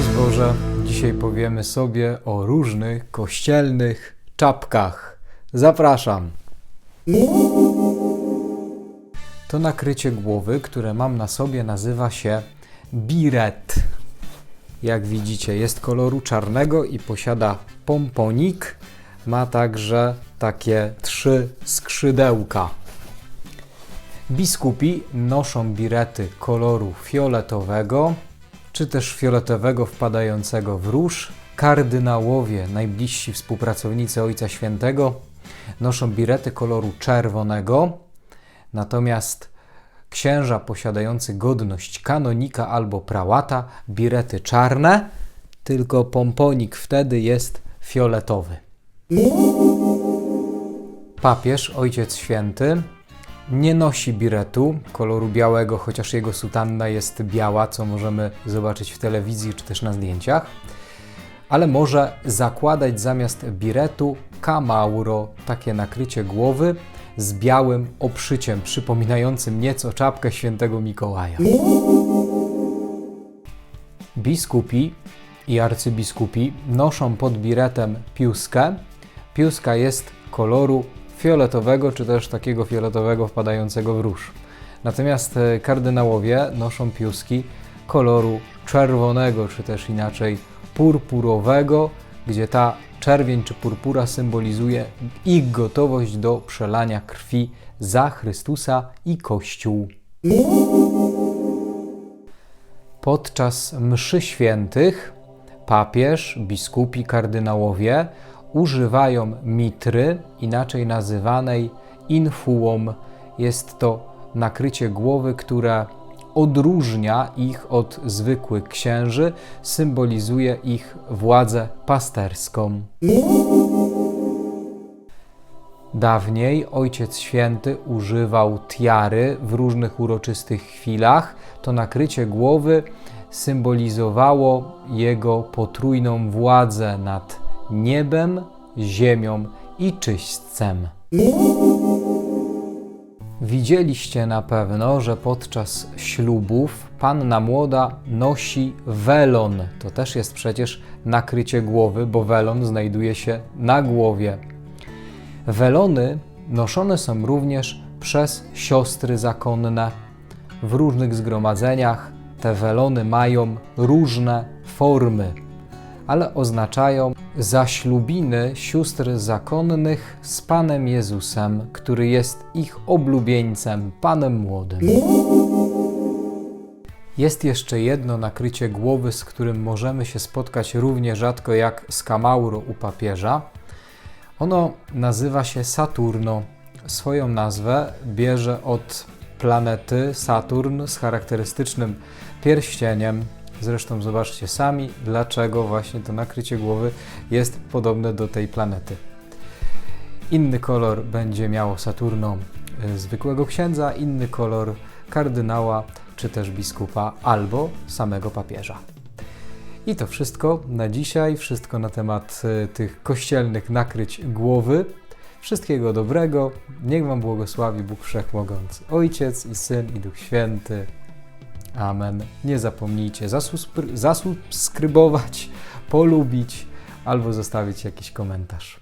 Szczęść Boże! Dzisiaj powiemy sobie o różnych kościelnych czapkach. Zapraszam! To nakrycie głowy, które mam na sobie, nazywa się biret. Jak widzicie, jest koloru czarnego i posiada pomponik. Ma także takie trzy skrzydełka. Biskupi noszą birety koloru fioletowego, czy też fioletowego wpadającego w róż. Kardynałowie, najbliżsi współpracownicy Ojca Świętego, noszą birety koloru czerwonego, natomiast księża posiadający godność kanonika albo prałata, birety czarne, tylko pomponik wtedy jest fioletowy. Papież, Ojciec Święty, nie nosi biretu koloru białego, chociaż jego sutanna jest biała, co możemy zobaczyć w telewizji czy też na zdjęciach, ale może zakładać zamiast biretu kamauro, takie nakrycie głowy z białym obszyciem, przypominającym nieco czapkę świętego Mikołaja. Biskupi i arcybiskupi noszą pod biretem piuskę. Piuska jest koloru fioletowego, czy też takiego fioletowego wpadającego w róż. Natomiast e, kardynałowie noszą piuski koloru czerwonego, czy też inaczej purpurowego, gdzie ta czerwień czy purpura symbolizuje ich gotowość do przelania krwi za Chrystusa i Kościół. Podczas mszy świętych papież, biskupi, kardynałowie używają mitry, inaczej nazywanej infułą. Jest to nakrycie głowy, które odróżnia ich od zwykłych księży, symbolizuje ich władzę pasterską. Dawniej Ojciec Święty używał tiary w różnych uroczystych chwilach. To nakrycie głowy symbolizowało jego potrójną władzę nad niebem, ziemią i czyśćcem. Widzieliście na pewno, że podczas ślubów panna młoda nosi welon. To też jest przecież nakrycie głowy, bo welon znajduje się na głowie. Welony noszone są również przez siostry zakonne. W różnych zgromadzeniach te welony mają różne formy, ale oznaczają zaślubiny sióstr zakonnych z Panem Jezusem, który jest ich oblubieńcem, Panem Młodym. Jest jeszcze jedno nakrycie głowy, z którym możemy się spotkać równie rzadko jak z kamauro u papieża. Ono nazywa się Saturno. Swoją nazwę bierze od planety Saturn z charakterystycznym pierścieniem. Zresztą zobaczcie sami, dlaczego właśnie to nakrycie głowy jest podobne do tej planety. Inny kolor będzie miało Saturno y, zwykłego księdza, inny kolor kardynała czy też biskupa albo samego papieża. I to wszystko na dzisiaj, wszystko na temat y, tych kościelnych nakryć głowy. Wszystkiego dobrego, niech Wam błogosławi Bóg Wszechmogący, Ojciec i Syn i Duch Święty. Amen. Nie zapomnijcie zasubskrybować, polubić albo zostawić jakiś komentarz.